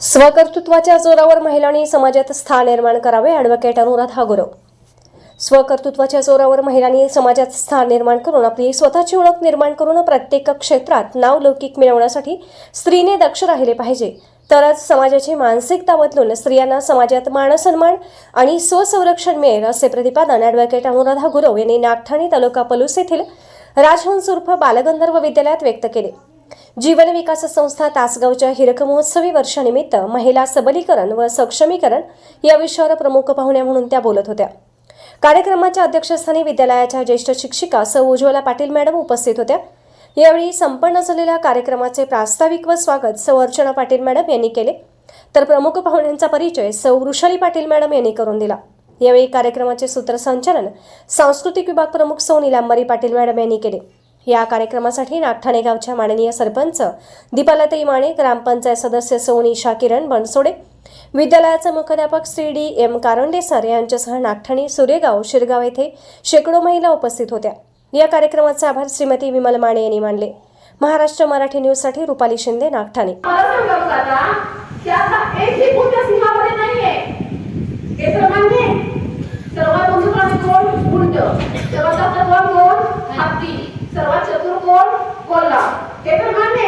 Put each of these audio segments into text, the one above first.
स्वकर्तृत्वाच्या जोरावर महिलांनी समाजात स्थान निर्माण करावे ॲडव्होकेट अनुराध हा गुरव. स्वकर्तृत्वाच्या जोरावर महिलांनी समाजात स्थान निर्माण करून आपली स्वतःची ओळख निर्माण करून प्रत्येक क्षेत्रात नावलौकिक मिळवण्यासाठी स्त्रीने दक्ष राहिले पाहिजे. तरच समाजाची मानसिकता बदलून स्त्रियांना समाजात मानसन्मान आणि स्वसंरक्षण मिळेल असे प्रतिपादन ॲडव्होकेट अनुराधा गुरव यांनी नागठाणे तालुका पलूस येथील राजहंस उर्फ बालगंधर्व विद्यालयात व्यक्त केले. जीवन विकास संस्था तासगावच्या हिरक महोत्सवी वर्षानिमित्त महिला सबलीकरण व सक्षमीकरण या विषयावर प्रमुख पाहुण्या म्हणून त्या बोलत होत्या. कार्यक्रमाच्या अध्यक्षस्थानी विद्यालयाच्या ज्येष्ठ शिक्षिका सौ. उज्ज्वला पाटील मॅडम उपस्थित होत्या. यावेळी संपन्न झालेल्या कार्यक्रमाचे प्रास्ताविक व स्वागत सौ. अर्चना पाटील मॅडम यांनी केले. तर प्रमुख पाहुण्यांचा परिचय सौ. वृषाली पाटील मॅडम यांनी करून दिला. यावेळी कार्यक्रमाचे सूत्रसंचालन सांस्कृतिक विभाग प्रमुख सौ. निलांबरी पाटील मॅडम यांनी केले. या कार्यक्रमासाठी नागठाणे गावच्या माननीय सरपंच दीपालताई माने ग्रामपंचायत सदस्य सौ निशा किरण बनसोडे विद्यालयाचे मुख्याध्यापक Shri D M Karande sir यांच्यासह नागठाणे सुरेगाव शिरगाव येथे शेकडो महिला उपस्थित होत्या. या कार्यक्रमाचे आभार श्रीमती विमल माने यांनी मानले. महाराष्ट्र मराठी न्यूजसाठी रुपाली शिंदे नागठाणे. सर्वात उंचवाले कोण गुंड सर्वात चतुर कोण कोल्हा. हे तर मान्य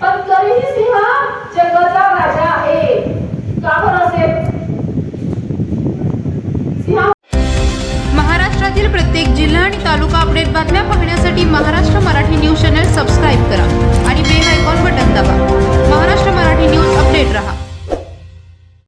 पण तरीही सिंह जगाचा राजा आहे. का बरं असेल? महाराष्ट्रातील प्रत्येक जिल्हा आणि तालुका अपडेट बातम्या